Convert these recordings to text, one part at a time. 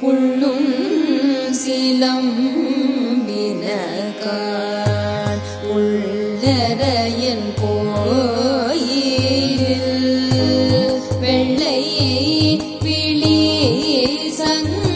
புள்ளும் சிலம்பினகான் உள்ளரையன் கோயில் வெள்ளையை விழி சங்க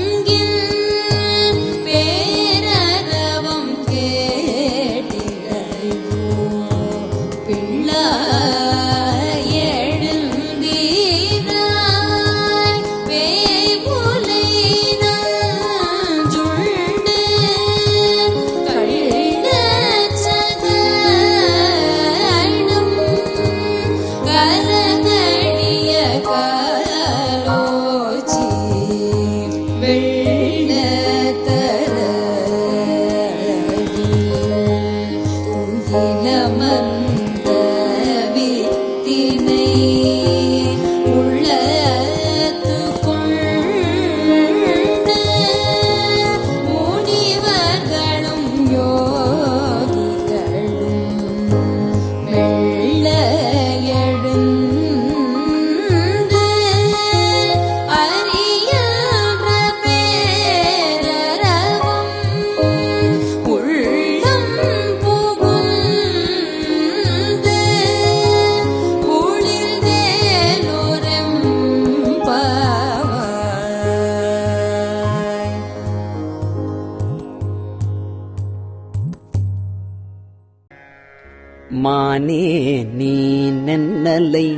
மானே நீ நன்னலை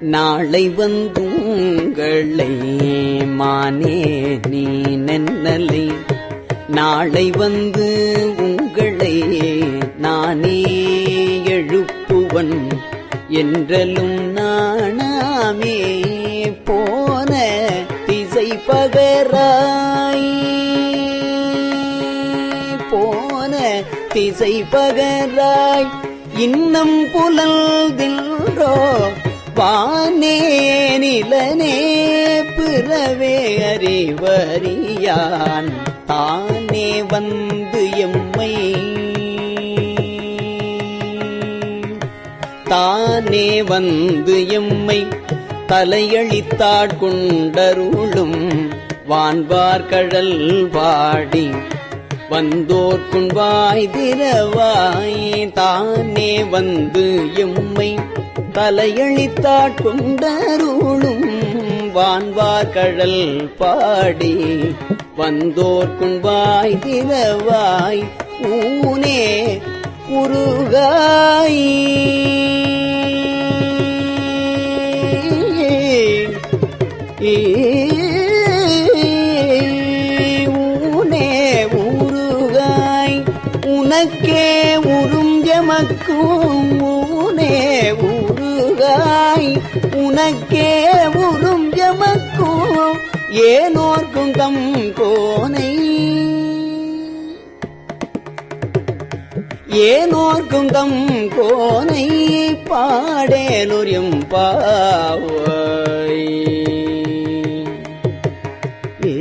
நாளை வந்துங்களை. மானே நீ நன்னலை நாளை வந்து உங்களை நானே எழுப்புவன். என்றலும் நானாமே போன திசை பகராய். போன திசை பகராய். இன்னம் புலல்தின்றோ வானே நிலனே பிறவே அறிவறியான் தானே வந்து எம்மை. தானே வந்து எம்மை தலையளித்தாட்கொண்டருளும் வான்பார்கழல் பாடி வந்தோர்க்குண்பாய் திரவாய் தானே வந்து எம்மை தலையளித்தாட்கொண்டருளும் வான்வார் வான்வார்கழல் பாடி. வந்தோர்க்குண்பாய் திரவாய் ஊனே உருகாய் எமக்கும் ஊனே உருகாய் உனக்கே உரும் எமக்கும் ஏனோர்க்கும் தம் கோனை ஏனோர்க்கும் தம் கோனை பாடேனொரியும் பாவை ஏ